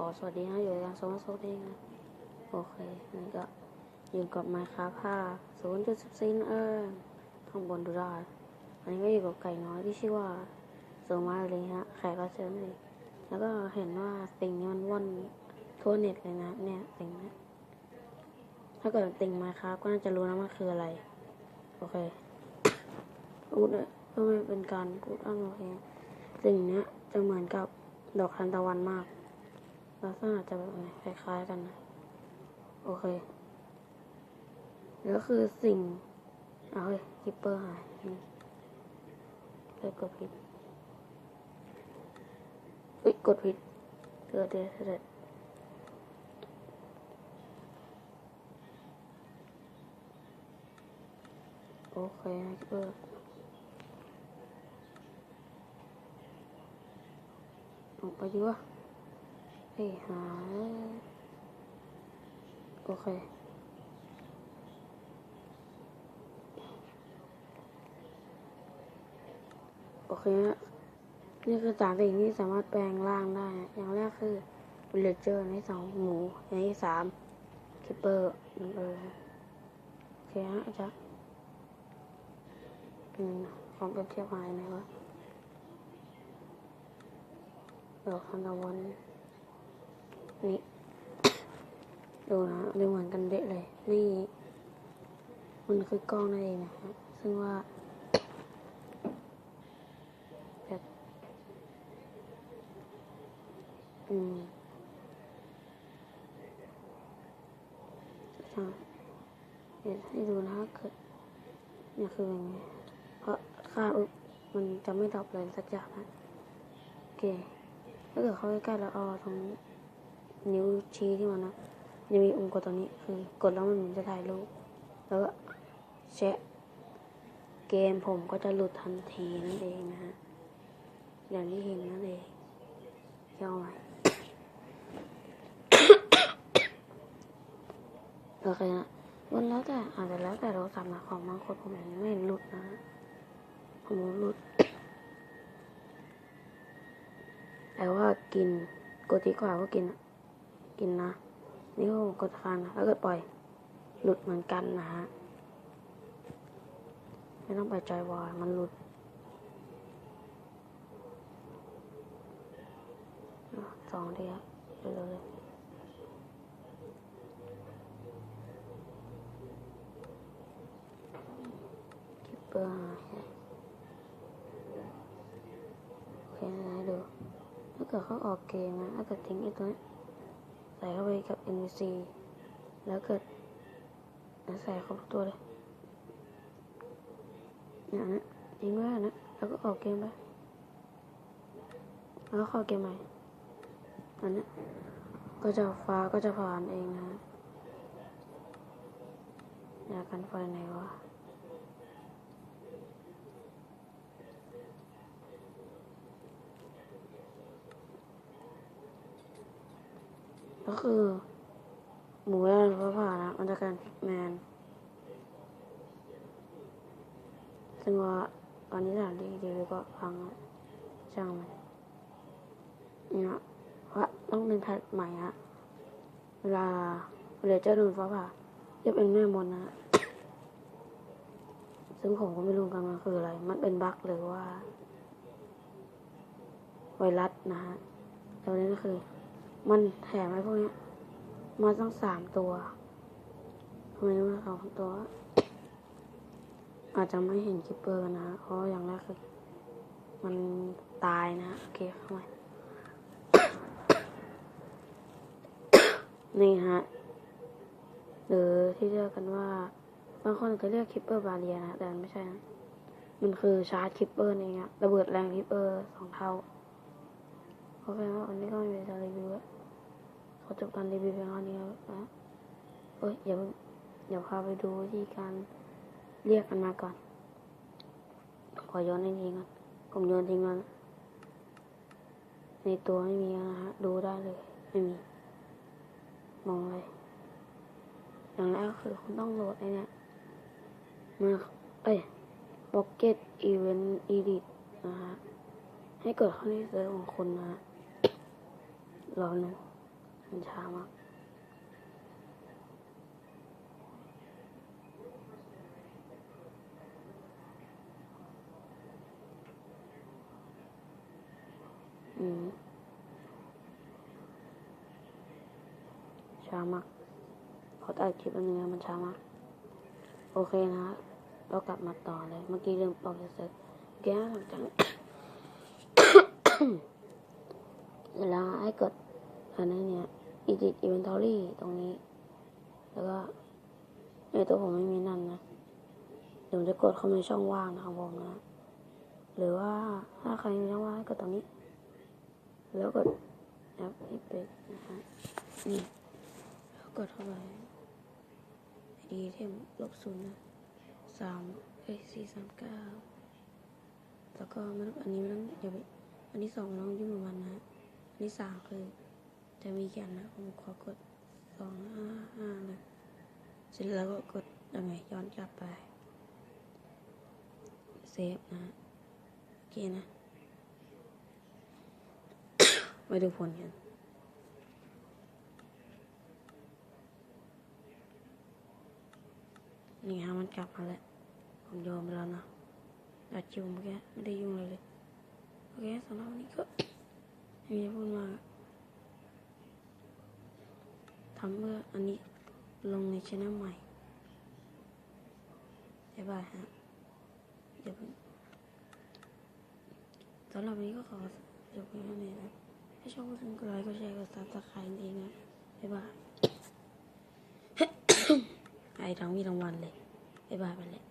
ขอสวัสดีนะอยู่ยังสมาร์ทโซเองนะโอเคนี่ก็อยู่กับไมค์ครับผ้าศูนย์จุดสิบสี่เออข้างบนดูได้ อันนี้ก็อยู่กับไก่น้อยที่ชื่อว่าโซมาเลยฮะแขกรับเชิญเลยแล้วก็เห็นว่าติงนี้มันว่อนทั่วเน็ตเลยนะ เนี่ยติงนะถ้าเกิดติ่งไมค์ครับก็น่าจะรู้นะมันคืออะไร โอเคพูดเลยเพื่อไม่เป็นการพูดอ้างโอเคสิ่งนี้จะเหมือนกับดอกทานตะวันมาก ลักษณะจะคล้ายๆกันนะ โอเค แล้วคือสิ่งเอาเฮ้ยคิปเปอร์หายอืมเลยกดผิดอุ้ยกดผิดเกิดเดือดเด็ดโอเคคิปเปอร์ออกไปดีวะ เฮ้ยหา โอเค โอเคฮะนี่คือสามสิ่งที่สามารถแปลงร่างได้ อย่างแรกคือวิลเลเจอร์ในสองหมู อย่างที่สามคิปเปอร์เออโอเคฮะจารย์อืมของเปรียบเทียบหายไหนวะเดอกทานตะวัน นี่ดูนะดูเหมือนกันเดะเลย นี่ มันคือกล้องนั่นเองนะฮะซึ่งว่าแบบอืมใช่เดี๋ยวให้ดูนะเกิดเนี่ยคือย่างไงเพราะค่าอึบมันจะไม่ดรอปเลยสักอย่างนะโอเคถ้าเกิดเข้าใกล้ๆแล้วเอาตรง นิ้วชี้ที่มันนะจะมีองค์กดตัวนี้คือกดแล้วมันเหมือนจะถ่ายรูปแล้วก็แชะเกมผมก็จะหลุดทันทีนั่นเองนะฮะอย่างที่เห็นนั่นเองย่อใหมโอเคนะวันแล้วแต่อาจจะแล้วแต่เราสามารถของบางคนผมยังไม่เห็นหลุดนะผมหลุดแต่ว่ากินกดที่ขวาก็กินอะ กินนะนี่ก็กดค้างนะแล้วก็ปล่อย หลุดเหมือนกันนะฮะ ไม่ต้องไปใจวายมันหลุดสองทีครับเร็วๆเลยคิปเปอร์โอเคนะให้ดูถ้าเกิดเขาออกเกมนะถ้าเกิดทิ้งไอ้ตัวนี้ ใส่เข้าไปกับ NPC แล้วเกิดใส่เข้าทุกตัวเลยเนี่ยนะทิ้งไว้นะ แล้วก็ออกเกมไป แล้วก็เข้าเกมใหม่อันนี้ก็จะฟ้าก็จะผ่านเองนะอยากกันไฟไหนวะ ก็คือหมูย่างฟ้าผ่านะมันจะกลายเป็นแมนซึ่งว่าตอนนี้สถานที่ดีๆก็พังช่างมันเนี่ยว่าต้องเป็นแพทใหม่ฮะเวลาเรเจอร์โดนฟ้าผ่าเรียกเป็นแม่มดนะฮะซึ่งผมก็ไม่รู้กันมันคืออะไร มันเป็นบั๊กหรือว่า ไวรัสนะฮะแล้วนี้ก็คือ มันแถมไอ้พวกนี้มาตั้งสามตัวทำไมไม่มาสองตัว อาจจะไม่เห็นคิปเปอร์นะเพราะอย่างแรกคือมันตายนะโอเคเข้ามานี่ฮะ หรือที่เรียกกันว่า บางคนจะเรียกคิปเปอร์บาเรียนะ แต่ไม่ใช่นะ มันคือชาร์จคิปเปอร์นี่ฮะระเบิดแรงคิปเปอร์สองเท่า โอเคครับวันนี้ก็ไม่มีอะไรรีวิวแล้วขอจบการรีวิวเพียงเท่านี้ครับนะเอ้ยอย่าเพิ่งเดี๋ยวพาไปดูวิธีการเรียกกันมาก่อน ขอย้อนให้ทีก่อนผมโยนทิ้งแล้วนในตัวไม่มีนะฮะ ดูได้เลย ไม่มี มองเลย อย่างแรกคือคุณต้องโหลดไอ้นี่มาเอ้ย Pocket Event Edit นะฮะ ให้เกิดเข้าในเซิร์ฟของคุณนะฮะ รอหนึ่งมันช้ามากอืมช้ามากขอตัดคลิปอันนึงนะมันช้ามาก โอเคนะเรากลับมาต่อเลย เมื่อกี้ลืมบอกจะเสร็จแก้หลังจากเวลาให้กด อันนี้เนี่ย edit inventory ตรงนี้ แล้วก็ในตัวผมไม่มีนั่นนะ เดี๋ยวผมจะกดเข้าในช่องว่างนะครับผมนะ หรือว่าถ้าใครมีช่องว่างกดตรงนี้ แล้วกดแอปอีเปกนะฮะนี่แล้วกดเข้าไปดีเทมลบศูนย์นะสามเอ้ยสี่สามเก้าแล้วก็ม่ต้องอันนี้ไม่ต้องอย่าไปอันที่สองไม่ต้องยุ่งกับมันนะ อันที่สามคือ จะมีแกนนะผมขอกดสองห้าห้าเลยเสร็จแล้วก็กดยังไงย้อนกลับไป เซฟนะ โอเคนะ มาดูผลกันนี่ฮะมันกลับมาแล้ว ผมยอมไปแล้วนะดัดจิวเมื่อกี้ไม่ได้ยุ่งเลยเลย โอเคสำหรับวันนี้ก็ไม่มีพูดมาก ทำเพื่ออันนี้ลงในช่องใหม่บ๊ายบายฮะเดี๋ยวสำหรับวันนี้ก็ขอจบเพียงเท่านี้นะถ้าชอบก็กดไลค์กดแชร์กดซับสไครต์เองนะบ๊ายบายไอ้ทั้งมีรางวัลเลยบ๊ายบายไปเลย